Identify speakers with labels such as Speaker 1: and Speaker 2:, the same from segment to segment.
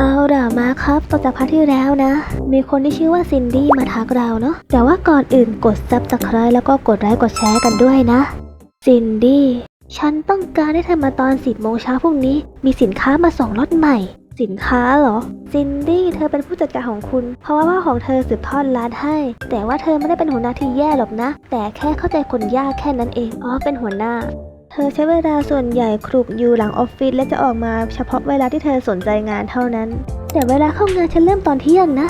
Speaker 1: เอาล่ะมาครับต่อจากพาร์ทที่แล้วนะ มีคนที่ชื่อว่าซินดี้มาทักเราเนาะแต่ว่าก่อนอื่นกดซับสไคร b e แล้วก็กดไลค์กดแชร์กันด้วยนะ ซินดี้ฉันต้องการให้เธอมาตอนสิบโมงเช้าพรุ่งนี้ มีสินค้ามาส่งรถใหม่ สินค้าเหรอ ซินดี้เธอเป็นผู้จัดการของคุณ เพราะว่าพ่อของเธอสืบทอดร้านให้ แต่ว่าเธอไม่ได้เป็นหัวหน้าที่แย่หรอกนะ แต่แค่เข้าใจคนยากแค่นั้นเองอ๋อเป็นหัวหน้า ธอใช้เวลาส่วนใหญ่ครุกอยู่หลังออฟฟิศและจะออกมาเฉพาะเวลาที่เธอสนใจงานเท่านั้น แต่เวลาเข้างานฉันเริ่มตอนเที่ยงนะ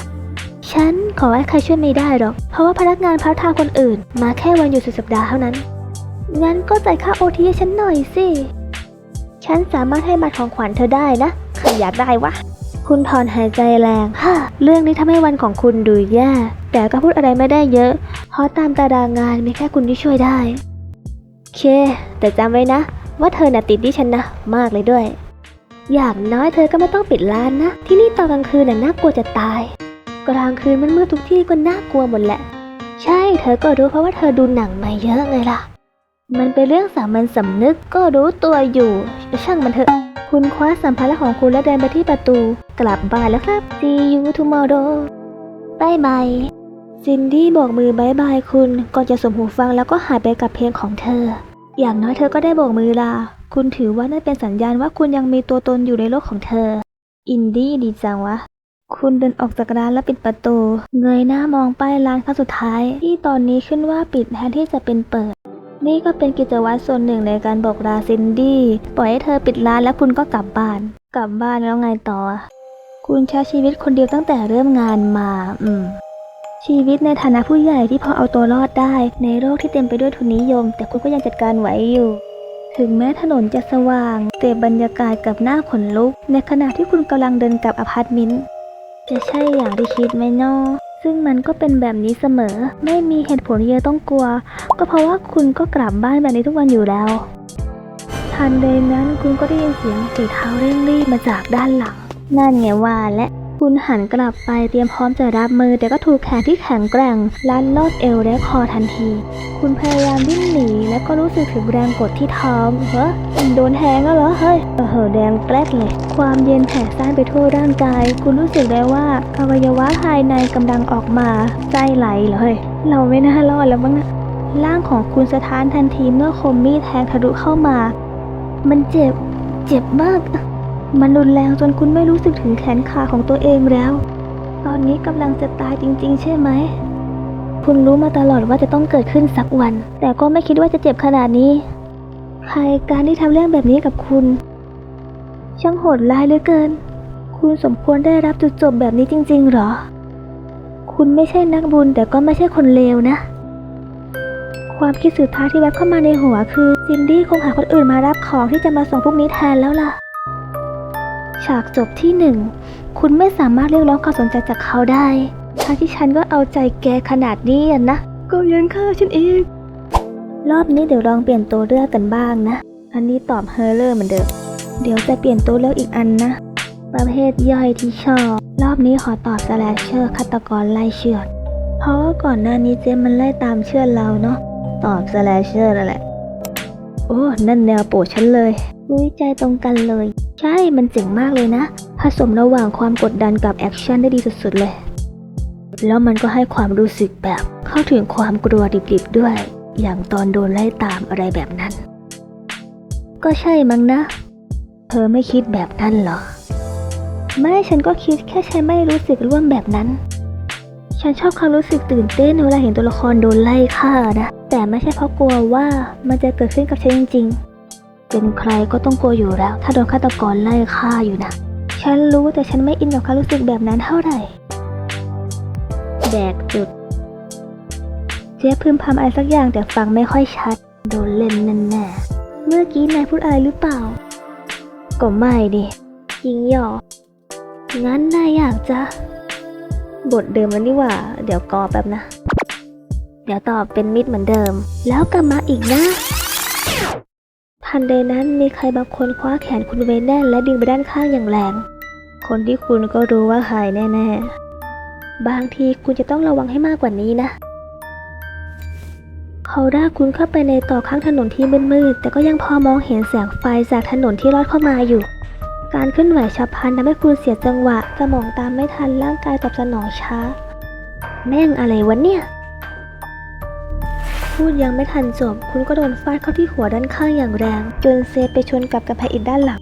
Speaker 1: ฉันขอให้ใครช่วยไม่ได้หรอก เพราะว่าพนักงานพาร์ทไทม์คนอื่น มาแค่วันหยุดสุดสัปดาห์เท่านั้น งั้นก็จ่ายค่าโอทีให้ฉันหน่อยสิ ฉันสามารถให้บัตรของขวัญเธอได้นะใครอยากได้วะ คุณถอนหายใจแรงฮ่าเรื่องนี้ทำให้วันของคุณดูแย่ แต่ก็พูดอะไรไม่ได้เยอะ เพราะตามตารางงานมีแค่คุณที่ช่วยได้ เค แต่จำไว้นะ ว่าเธอน่ะติดที่ฉันนะ มากเลยด้วย อย่างน้อยเธอก็ไม่ต้องปิดร้านนะ ที่นี่ตอนกลางคืนน่ะน่ากลัวจะตาย กลางคืนมันมืดทุกที่ก็น่ากลัวหมดแหละ ใช่ เธอก็รู้เพราะว่าเธอดูหนังมาเยอะไงล่ะ มันเป็นเรื่องสามัญสำนึกก็รู้ตัวอยู่ ช่างมันเถอะ คุณคว้าสัมภาระของคุณและเดินไปที่ประตู กลับบ้านแล้วครับ See you tomorrow บายบาย ซินดี้โบกมือบายบายคุณก่อนจะสวมหูฟังแล้วก็หายไปกับเพลงของเธอ อย่างน้อยเธอก็ได้โบกมือลา คุณถือว่านั่นเป็นสัญญาณว่าคุณยังมีตัวตนอยู่ในโลกของเธอ อินดี้ดีจังวะ คุณเดินออกจากร้านและปิดประตู เงยหน้ามองป้ายร้านครั้งสุดท้าย ที่ตอนนี้ขึ้นว่าปิดแทนที่จะเป็นเปิด นี่ก็เป็นกิจวัตรส่วนหนึ่งในการบอกลาซินดี้ ปล่อยให้เธอปิดร้านแล้วคุณก็กลับบ้าน กลับบ้านแล้วไงต่อ คุณใช้ชีวิตคนเดียวตั้งแต่เริ่มงานมา อืม ชีวิตในฐานะผู้ใหญ่ที่พอเอาตัวรอดได้ ในโลกที่เต็มไปด้วยทุนนิยม แต่คุณก็ยังจัดการไหวอยู่ ถึงแม้ถนนจะสว่าง แต่บรรยากาศกับหน้าขนลุก ในขณะที่คุณกำลังเดินกลับอพาร์ตเมนต์จะใช่อย่างที่คิดไหมนาะซึ่งมันก็เป็นแบบนี้เสมอ ไม่มีเหตุผลเยอะต้องกลัว ก็เพราะว่าคุณก็กลับบ้านแบบนี้ทุกวันอยู่แล้ว ทันใดนั้นคุณก็ได้ยินเสียงฝีเท้าเร่งรีบมาจากด้านหลัง นั่นไงว่าและ คุณหันกลับไปเตรียมพร้อมจะรับมือ แต่ก็ถูกแขนที่แข็งแกร่งลัดลอดเอวและคอทันที คุณพยายามดิ้นหนีและก็รู้สึกถึงแรงกดที่ท้องเฮ้ยมันโดนแทงแล้วเหรอเฮ้ยเออแดงแปรดเลย ความเย็นแผ่ซ่านไปทั่วร่างกาย คุณรู้สึกได้ว่าอวัยวะภายในกำลังออกมาใจไหลเหรอเฮ้ยเราไม่น่ารอดแล้วมั้งนะร่างของคุณสะท้านทันทีเมื่อคมมีดแทงทะลุเข้ามา มันเจ็บ เจ็บมาก มันรุนแรงจนคุณไม่รู้สึกถึงแขนขาของตัวเองแล้ว ตอนนี้กำลังจะตายจริง ๆ ใช่ไหม คุณรู้มาตลอดว่าจะต้องเกิดขึ้นสักวัน แต่ก็ไม่คิดว่าจะเจ็บขนาดนี้ ใครการที่ทำเรื่องแบบนี้กับคุณ ช่างโหดร้ายเหลือเกิน คุณสมควรได้รับจุดจบแบบนี้จริง ๆ หรอ คุณไม่ใช่นักบุญแต่ก็ไม่ใช่คนเลวนะ ความคิดสุดท้ายที่แวบเข้ามาในหัวคือซินดี้คงหาคนอื่นมารับของที่จะมาส่งพวกนี้แทนแล้วล่ะ ฉากจบที่หนึ่งคุณไม่สามารถเรียกร้องความสนใจจากเขาได้ทั้งที่ฉันก็เอาใจแกขนาดนี้อะนะ ก็ยังฆ่าฉันอีก รอบนี้เดี๋ยวลองเปลี่ยนตัวเลือกกันบ้างนะ อันนี้ตอบเฮอร์เลอร์เหมือนเดิม เดี๋ยวจะเปลี่ยนตัวเลือกอีกอันนะ ประเภทย่อยที่ชอบ รอบนี้ขอตอบสแลชเชอร์ฆาตกรไล่เชือด เพราะว่าก่อนหน้านี้เจมมันไล่ตามเชือดเราเนาะ ตอบสแลชเชอร์นั่นแหละ โอ้ นั่นแนวโปรดฉันเลยอุ้ยใจตรงกันเลยใช่มันเจ๋งมากเลยนะ ผสมระหว่างความกดดันกับแอคชั่นได้ดีสุดๆเลย แล้วมันก็ให้ความรู้สึกแบบเข้าถึงความกลัวดิบๆด้วย อย่างตอนโดนไล่ตามอะไรแบบนั้น ก็ใช่มั้งนะ เธอไม่คิดแบบนั้นหรอ ไม่ฉันก็คิดแค่ฉันไม่รู้สึกร่วมแบบนั้น ฉันชอบความรู้สึกตื่นเต้นเวลาเห็นตัวละครโดนไล่ฆ่านะ แต่ไม่ใช่เพราะกลัวว่ามันจะเกิดขึ้นกับฉันจริงๆ เป็นใครก็ต้องกลัวอยู่แล้ว ถ้าโดนฆาตกรไล่ฆ่าอยู่นะ ฉันรู้แต่ฉันไม่อินกับความรู้สึกแบบนั้นเท่าไหร่แดกจุด เจ๊พึมพำอะไรสักอย่างแต่ฟังไม่ค่อยชัด โดนเล่นแน่ๆเมื่อกี้นายพูดอะไรหรือเปล่า ก็ไม่ดิยิงหยอกงั้นนายอยากจะ บทเดิมแล้วนี่ว่า เดี๋ยวกอแป๊บนะ เดี๋ยวตอบเป็นมิดเหมือนเดิม แล้วกลับมาอีกนะ ทันใดนั้นมีใครบางคนคว้าแขนคุณไว้แน่นและดึงไปด้านข้างอย่างแรง คนที่คุณก็รู้ว่าใครแน่ๆ บางทีคุณจะต้องระวังให้มากกว่านี้นะ เขาลากคุณเข้าไปในต่อข้างถนนที่มืดๆ แต่ก็ยังพอมองเห็นแสงไฟจากถนนที่ลอดเข้ามาอยู่กการเคลื่อนไหวฉับพลันทำให้คุณเสียจังหวะ สมองตามไม่ทันร่างกายตอบสนองช้า แม่งอะไรวะเนี่ย พูดยังไม่ทันจบ คุณก็โดนฟาดเข้าที่หัวด้านข้างอย่างแรง จนเซไปชนกับกระแพงอีกด้านหลัง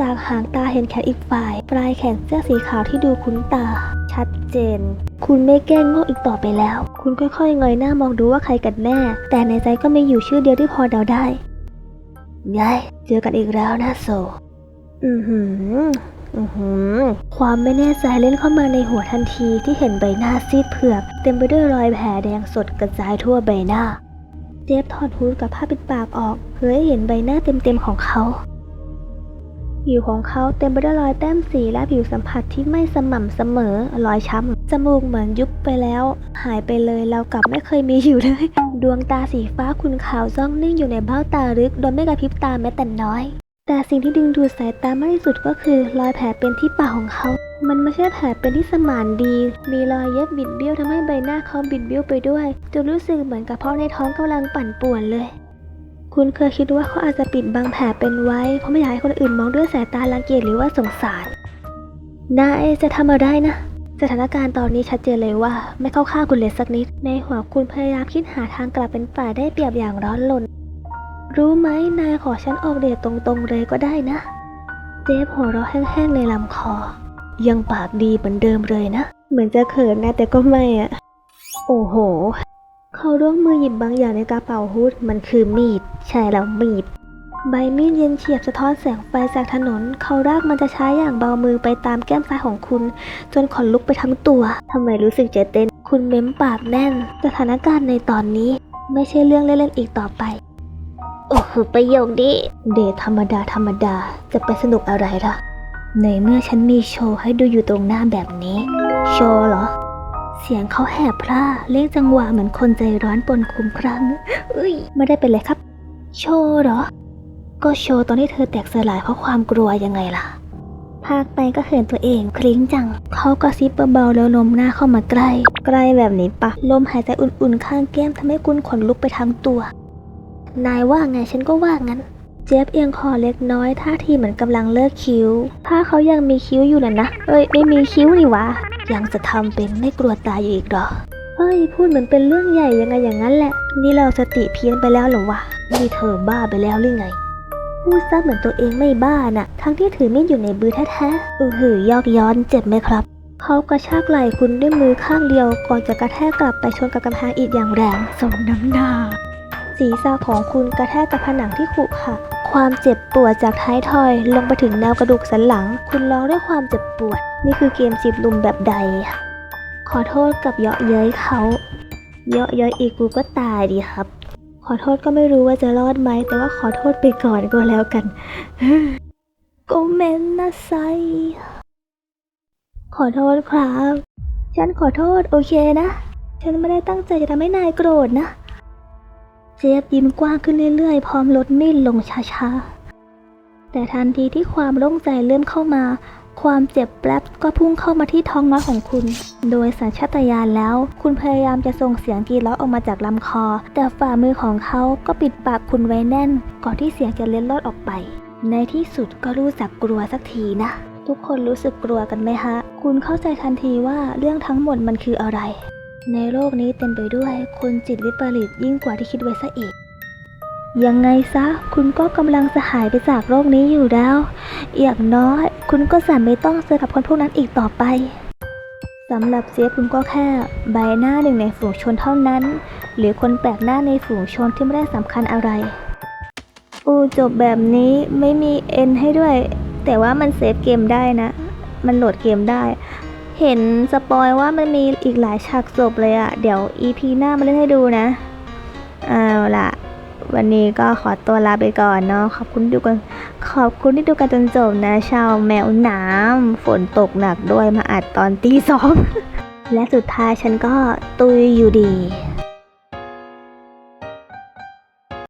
Speaker 1: จากหางตาเห็นแขนอีกฝ่าย ปลายแขนเสื้อสีขาวที่ดูคุ้นตา ชัดเจน คุณไม่แกล้งโง่อีกต่อไปแล้ว คุณค่อยๆเงยหน้ามองดูว่าใครกันแน่ แต่ในใจก็มีอยู่ชื่อเดียวที่พอเดาได้ยายเจอกันอีกแล้วนะโซ อือหืออือหือ ความไม่แน่ใจเล่นเข้ามาในหัวทันทีที่เห็นใบหน้าซีดเผือกเต็มไปด้วยรอยแผลแดงสดกระจายทั่วใบหน้า เจฟถอดฮูดกับผ้าปิดปากออกเพื่อให้เห็นใบหน้าเต็มๆของเขาผิวของเขาเต็มไปด้วยรอยแต้มสีและผิวสัมผัสที่ไม่สม่ำเสมอ รอยช้ำ จมูกเหมือนยุบไปแล้ว หายไปเลยแล้วกลับไม่เคยมีอยู่เลย ดวงตาสีฟ้าคุณขาวจ้องนิ่งอยู่ในเบ้าตาลึก โดยไม่กระพริบตาแม้แต่น้อย แต่สิ่งที่ดึงดูดสายตามากที่สุดก็คือ รอยแผลเป็นที่ปากของเขา มันไม่ใช่แผลเป็นที่สมานดี มีรอยเย็บบิดเบี้ยวทำให้ใบหน้าเขาบิดเบี้ยวไปด้วย จนรู้สึกเหมือนกับเพราะในท้องกำลังปั่นป่วนเลย คุณเคยคิดว่าเขาอาจจะปิดบังแผลเป็นไว้ เพราะไม่อยากให้คนอื่นมองด้วยสายตารังเกียจหรือว่าสงสารนายจะทำอะไรนะสถานการณ์ตอนนี้ชัดเจนเลยว่า ไม่เข้าข้างคุณเลยสักนิด ในหัวคุณพยายามคิดหาทางกลับเป็นฝ่ายได้เปรียบอย่างร้อนรน รู้ไหมนายขอฉันออกเดทตรงๆเลยก็ได้นะ เจฟหัวเราะแห้งๆในลำคอ ยังปากดีเหมือนเดิมเลยนะ เหมือนจะเขินนะแต่ก็ไม่อะโอ้โห เขาร่วงมือหยิบบางอย่างในกระเป๋าฮูดมันคือมีด ใช่แล้วมีด ใบมีดเย็นเฉียบสะท้อนแสงไฟจากถนน เขารากมันจะช้าอย่างเบามือไปตามแก้มซ้ายของคุณ จนขนลุกไปทั้งตัวทำไมรู้สึกจะเต้น คุณเม้มปากแน่น สถานการณ์ในตอนนี้ ไม่ใช่เรื่องเล่นๆอีกต่อไป โอ้โหประโยคดีเดทธรรมดาธรรมดาจะไปสนุกอะไรล่ะ ในเมื่อฉันมีโชว์ให้ดูอยู่ตรงหน้าแบบนี้ โชว์เหรอ เสียงเขาแหบพร่าเล่นจังหวะเหมือนคนใจร้อนปนคุมครั่งเอ้ย ไม่ได้เป็นเลยครับ โชว์เหรอ ก็โชว์ตอนที่เธอแตกสลายเพราะความกลัวยังไงล่ะภาคไปก็เขินตัวเองคลิ้งจัง เขากระซิบเบาๆแล้วโนมหน้าเข้ามาใกล้ ใกล้แบบนี้ปะ ลมหายใจอุ่นๆข้างแก้มทำให้คุณขนลุกไปทั้งตัว นายว่าไงฉันก็ว่างั้น เจฟเอียงคอเล็กน้อยท่าทีเหมือนกำลังเลิกคิ้ว ถ้าเขายังมีคิ้วอยู่น่ะนะ เอ้ยไม่มีคิ้วนี่วะ ยังจะทำเป็นไม่กลัวตายอยู่อีกหรอ เฮ้ยพูดเหมือนเป็นเรื่องใหญ่ยังไงอย่างนั้นแหละ นี่เราสติเพี้ยนไปแล้วหรอวะ นี่เธอบ้าไปแล้วหรือไง พูดซะเหมือนตัวเองไม่บ้าน่ะ ทั้งที่ถือมีดอยู่ในบือแท้ๆอือหือยอกย้อนเจ็บไหมครับเขากระชากไหล่คุณด้วยมือข้างเดียวก่อนจะกระแทกกลับไปชนกับกำแพงอีกอย่างแรงสมน้ำหน้า ศีรษะของคุณกระแทกกับผนังที่ขรุขระความเจ็บปวดจากท้ายทอย ลงไปถึงแนวกระดูกสันหลัง คุณร้องด้วยความเจ็บปวด นี่คือเกมจีบลุมแบบใด ขอโทษกับเยาะเย้ยเขา เยาะเย้ยอีกกูก็ตายดีครับ ขอโทษก็ไม่รู้ว่าจะรอดไหม แต่ว่าขอโทษไปก่อนก็แล้วกันโกเมนนะไซ ขอโทษครับ ฉันขอโทษโอเคนะ ฉันไม่ได้ตั้งใจจะทำให้นายโกรธนะ เจฟยิ้มกว้างขึ้นเรื่อยๆ พร้อมลดมีดลงช้าๆ แต่ทันทีที่ความโล่งใจเริ่มเข้ามา ความเจ็บแป๊บก็พุ่งเข้ามาที่ท้องน้อยของคุณ โดยสัญชาตญาณแล้ว คุณพยายามจะส่งเสียงกรีดร้องออกมาจากลำคอ แต่ฝ่ามือของเขาก็ปิดปากคุณไว้แน่น ก่อนที่เสียงจะเล็ดลอดออกไป ในที่สุดก็รู้จักกลัวสักทีนะ ทุกคนรู้สึกกลัวกันไหมฮะ คุณเข้าใจทันทีว่าเรื่องทั้งหมดมันคืออะไร ในโลกนี้เต็มไปด้วยคนจิตวิปริตยิ่งกว่าที่คิดไว้ซะอีก ยังไงซะ คุณก็กำลังจะหายไปจากโลกนี้อยู่แล้ว อย่างน้อย คุณก็จะไม่ต้องเจอกับคนพวกนั้นอีกต่อไปสำหรับเซียคุณก็แค่ใบหน้าหนึ่งในฝูงชนเท่านั้น หรือคนแปลกหน้าในฝูงชนที่ไม่ได้สำคัญอะไรอูจบแบบนี้ไม่มีเอ็นให้ด้วย แต่ว่ามันเซฟเกมได้นะ มันโหลดเกมได้ เห็นสปอยว่ามันมีอีกหลายฉากจบเลยอะเดี๋ยว EP หน้ามาเล่นให้ดูนะ เอาล่ะ วันนี้ก็ขอตัวลาไปก่อนเนาะ ขอบคุณดูกัน ขอบคุณที่ดูกันจนจบนะ ชาวแมวน้ำฝนตกหนักด้วยมาอัดตอนตีสอง และสุดท้ายฉันก็ตุยอยู่ดี